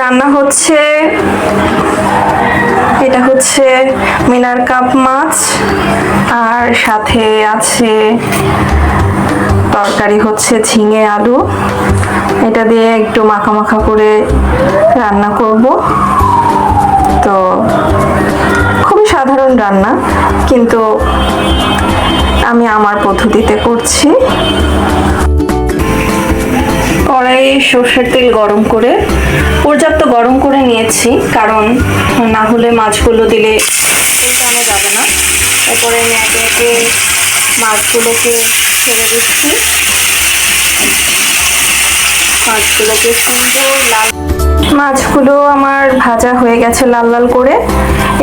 রান্না হচ্ছে, এটা হচ্ছে মিনার কাপ মাছ, আর সাথে আছে তরকারি হচ্ছে ঝিঙে আলু। এটা দিয়ে একটু মাখা মাখা করে রান্না করব। তো খুবই সাধারণ রান্না, কিন্তু আমি আমার পদ্ধতিতে করছি। সর্ষের তেল গরম করে, পর্যাপ্ত গরম করে নিয়েছি, কারণ না হলে মাছগুলো দিলে উল্টানো যাবে না। এরপরে আমি একে মাছগুলোকে ছেড়ে দিচ্ছি। মাছগুলোকে সুন্দর লাল মাছগুলো আমার ভাজা হয়ে গেছে লাল লাল করে।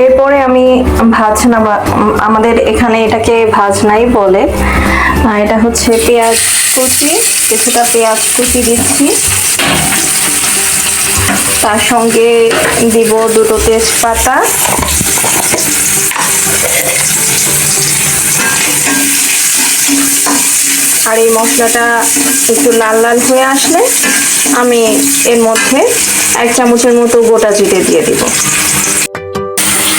এরপরে আমি ভাজনা আমাদের এখানে এটাকে ভাজনাই বলে। এটা হচ্ছে পেঁয়াজ কুচি কিছুটা পেঁয়াজ কুচি দিচ্ছি। তার সঙ্গে দিব দুটো তেজপাতা। আর এই মশলাটা একটু লাল লাল হয়ে আসলে আমি এর মধ্যে এক চামচের মতো গোটা জিরে দিয়ে দিব।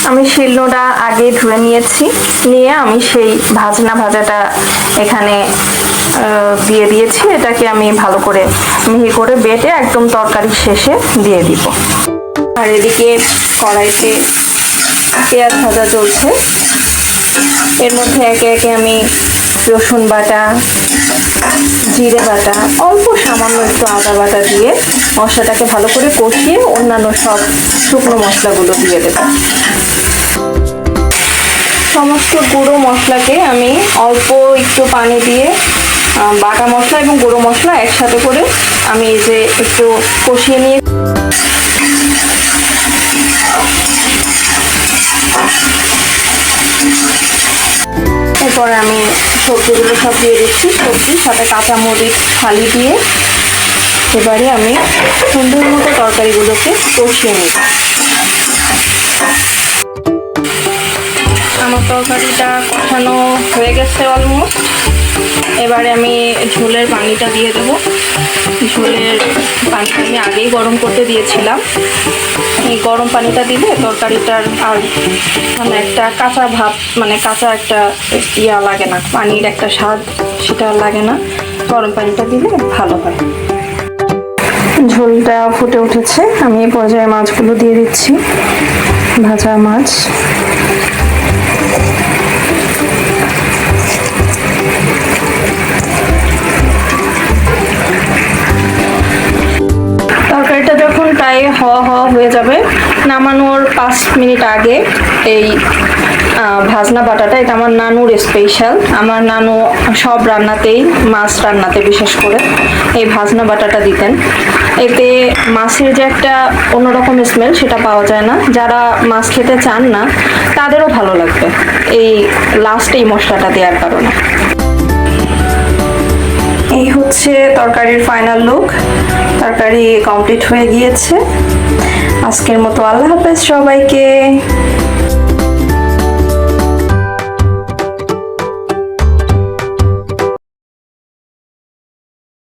আমি শিলনোড়া আগে ধুয়ে নিয়েছি, নিয়ে আমি সেই ভাজনা ভাজাটা এখানে দিয়ে দিয়েছি। এটাকে আমি ভালো করে মিহি করে বেটে একদম তরকারি শেষে দিয়ে দিব। আর এদিকে কড়াইতে পেঁয়াজ ভাজা চলছে। এর মধ্যে একে একে আমি রসুন বাটা, জিরে বাটা, অল্প সামান্য একটু আদা বাটা দিয়ে মশলাটাকে ভালো করে কষিয়ে অন্যান্য সব শুকনো মশলাগুলো দিয়ে দেবো। সমস্ত গুঁড়ো মশলাকে আমি অল্প একটু পানি দিয়ে বাটা মশলা এবং গুঁড়ো মশলা একসাথে করে আমি এই যে একটু কষিয়ে নিয়ে এরপরে আমি সবজিগুলো সব দিয়ে দিচ্ছি। সবজি, সাথে কাঁচা মরিচ ফালি দিয়ে এবারে আমি সুন্দর মতো তরকারিগুলোকে কষিয়ে নিব। আমার তরকারিটা কষানো হয়ে গেছে অলমোস্ট এবারে আমি ঝোলের পানিটা দিয়ে দেবো। ঝোলের পানিটা আমি আগেই গরম করতে দিয়েছিলাম। এই গরম পানিটা দিলে তরকারিটার আর মানে একটা কাঁচা ভাব মানে কাঁচা একটা ইয়া লাগে না, পানির একটা স্বাদ সেটা লাগে না। গরম পানিটা দিলে ভালো হয়। ঝোলটা ফুটে উঠেছে। আমি এই পর্যায়ে মাছগুলো দিয়ে দিচ্ছি। ভাজা মাছ। প্রায় হওয়া হওয়া হয়ে যাবে। নামানোর পাঁচ মিনিট আগে এই ভাজনা বাটাটা, এটা আমার নানুর স্পেশাল আমার নানু সব রান্নাতেই, মাছ রান্নাতে বিশেষ করে এই ভাজনা বাটাটা দিতেন। এতে মাছের যে একটা অন্যরকম স্মেল সেটা পাওয়া যায় না। যারা মাছ খেতে চান না, তাদেরও ভালো লাগবে এই লাস্ট এই মশলাটা দেওয়ার কারণে। হচ্ছে তরকারির ফাইনাল লুক তরকারি কমপ্লিট হয়ে গিয়েছে। আজকের মতো আল্লাহ হাফেজ সবাইকে।